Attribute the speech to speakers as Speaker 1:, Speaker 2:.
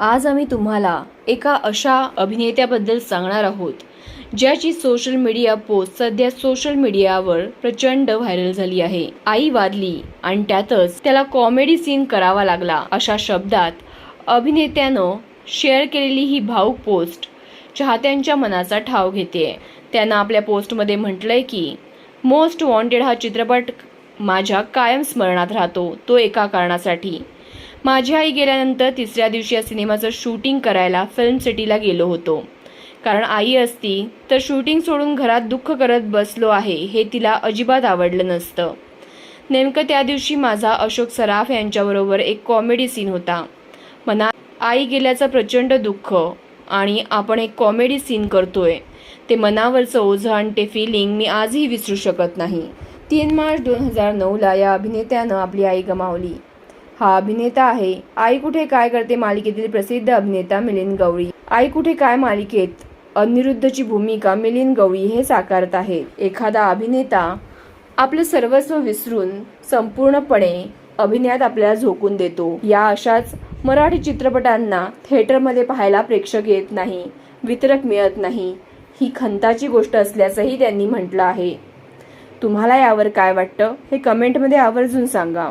Speaker 1: आज आम्ही तुम्हाला एका अशा अभिनेत्याबद्दल सांगणार आहोत ज्याची सोशल मीडिया पोस्ट सध्या सोशल मीडियावर प्रचंड व्हायरल झाली आहे. आई वारली आणि त्यातच त्याला कॉमेडी सीन करावा लागला अशा शब्दात अभिनेत्यानं शेअर केलेली ही भाऊक पोस्ट चाहत्यांच्या मनाचा ठाव घेते. त्यानं आपल्या पोस्टमध्ये म्हटलंय की मोस्ट वॉन्टेड हा चित्रपट माझ्या कायम स्मरणात राहतो तो एका कारणासाठी. माझी आई गेल्यानंतर तिसऱ्या दिवशी या सिनेमाचं शूटिंग करायला फिल्म सिटीला गेलो होतो. कारण आई असती तर शूटिंग सोडून घरात दुःख करत बसलो आहे हे तिला अजिबात आवडलं नसतं. नेमकं त्या दिवशी माझा अशोक सराफ यांच्याबरोबर एक कॉमेडी सीन होता. मना आई गेल्याचं प्रचंड दुःख आणि आपण एक कॉमेडी सीन करतोय. ते मनावरचं ओझं आणि ते फिलिंग मी आजही विसरू शकत नाही. तीन मार्च दोन हजार नऊला या अभिनेत्यानं आपली आई गमावली. हा अभिनेता आहे. आई कुठे काय करते मालिकेतील प्रसिद्ध अभिनेता मिलिंद गवळी आई कुठे काय मालिकेत अनिरुद्धची भूमिका मिलिंद गवळी हे साकारत आहे एखादा अभिनेता आपलं सर्वस्व विसरून संपूर्णपणे अभिनयात आपल्याला झोकून देतो. या अशाच मराठी चित्रपटांना थिएटरमध्ये पाहायला प्रेक्षक येत नाही वितरक मिळत नाही. ही खंताची गोष्ट असल्याचंही त्यांनी म्हटलं आहे. तुम्हाला यावर काय वाटतं हे कमेंटमध्ये आवर्जून सांगा.